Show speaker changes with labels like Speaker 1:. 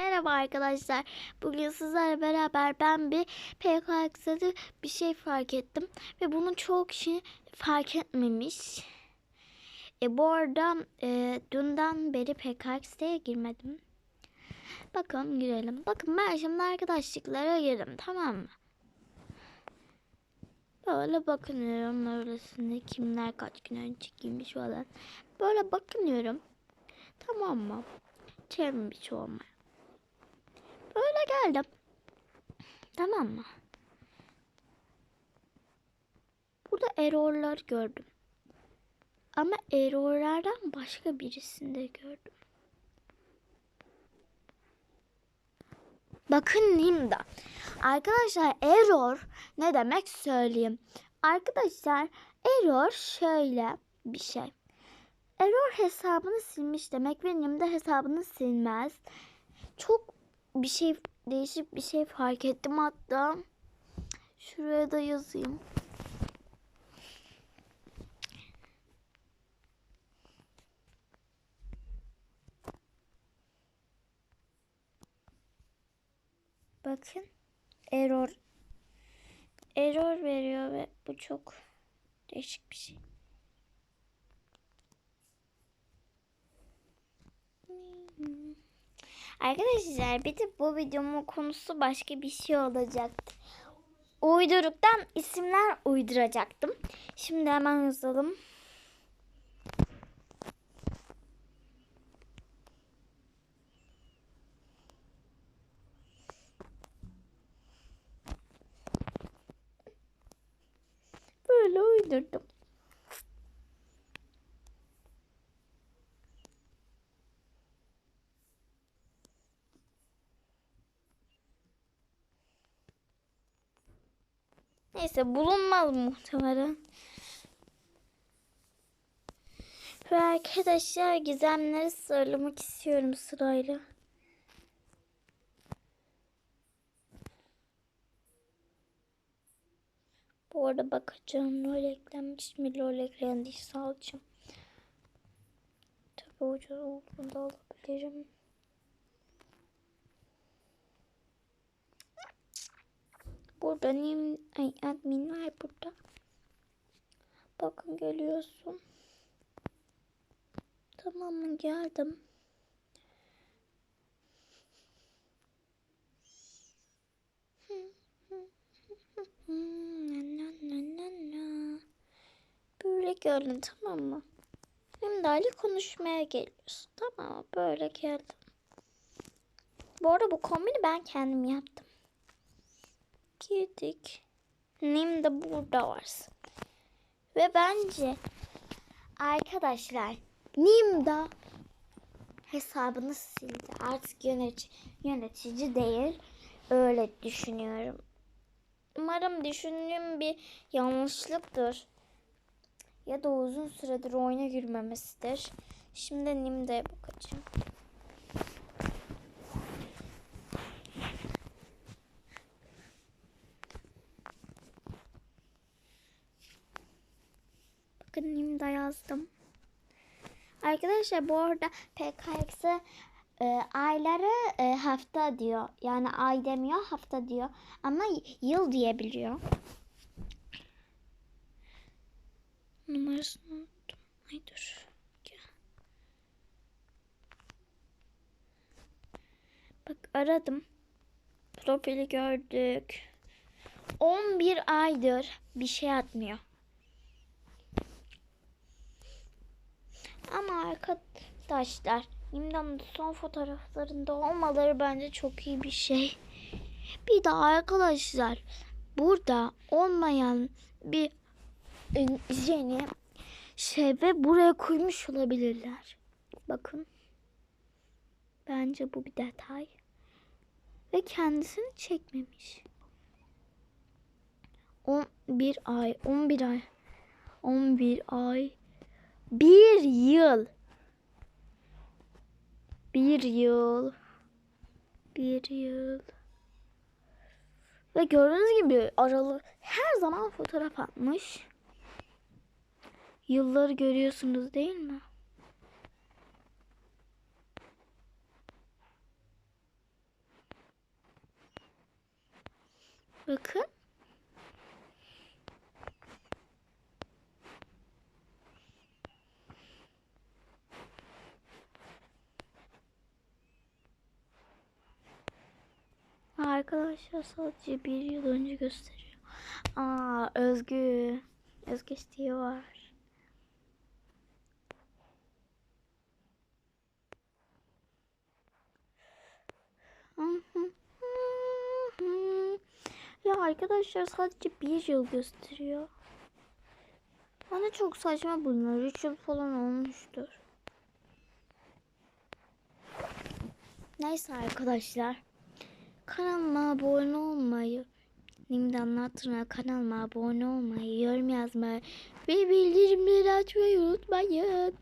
Speaker 1: Merhaba arkadaşlar. Bugün sizlerle beraber ben bir PKX'de bir şey fark ettim. Ve bunu çok kişi fark etmemiş. E, bu arada e, dünden beri PKX'de girmedim. Bakın girelim. Bakın ben şimdi arkadaşlıklara girdim tamam mı? Böyle bakınıyorum öylesine kimler kaç gün önce girmiş falan. Böyle bakınıyorum. Tamam mı? Çevirmiş olmaya. Böyle geldim. Tamam mı? Burada errorlar gördüm. Ama errorlardan başka birisini de gördüm. Bakın Nimda. Arkadaşlar error ne demek söyleyeyim. Arkadaşlar error şöyle bir şey. Error hesabını silmiş demek ve Nimda hesabını silmez. Çok bir şey değişik bir şey fark ettim hatta. Şuraya da yazayım. Bakın error error veriyor ve bu çok değişik bir şey. Arkadaşlar bir de bu videomun konusu başka bir şey olacaktı. Uyduruktan isimler uyduracaktım. Şimdi hemen yazalım. Böyle uydurdum. Neyse bulunmaz muhtemelen. Ve arkadaşlar gizemleri söylemek istiyorum sırayla. Bu arada bakacağım rol eklenmiş mi rol eklendiyse alacağım. Tabii ucuz olduğunda alabilirim. Burada nim, ay, admin var burada. Bakın geliyorsun. Tamam mı geldim. Böyle geldin tamam mı? Şimdi Ali konuşmaya geliyorsun. Tamam mı? Böyle geldim. Bu arada bu kombini ben kendim yaptım girdik. Nim de burada varsın. Ve bence arkadaşlar Nimda hesabını sildi. Artık yönetici, yönetici değil. Öyle düşünüyorum. Umarım düşündüğüm bir yanlışlıktır. Ya da uzun süredir oyuna girmemesidir. Şimdi Nimda'ya bakacağım. Bakın Nimda yazdım. Arkadaşlar bu arada PKX'e e, ayları e, hafta diyor. Yani ay demiyor hafta diyor. Ama yıl diyebiliyor. Numarasını unuttum. Ay dur. Bak aradım. Profili gördük. 11 aydır bir şey atmıyor. Ama arkadaşlar İmdan'ın son fotoğraflarında olmaları bence çok iyi bir şey. Bir de arkadaşlar burada olmayan bir jeni şey ve buraya koymuş olabilirler. Bakın. Bence bu bir detay. Ve kendisini çekmemiş. 11 ay, 11 ay, 11 ay, bir yıl. Bir yıl. Bir yıl. Ve gördüğünüz gibi aralı her zaman fotoğraf atmış. Yılları görüyorsunuz değil mi? Bakın. Arkadaşlar sadece bir yıl önce gösteriyor. Aa Özgü. Özgü istiyor. Ya arkadaşlar sadece bir yıl gösteriyor. Bana çok saçma bunlar. 3 yıl falan olmuştur. Neyse arkadaşlar. Kanalıma abone olmayı, Nimden Natır'a kanalıma abone olmayı, yorum yazmayı ve bildirimleri açmayı unutmayın.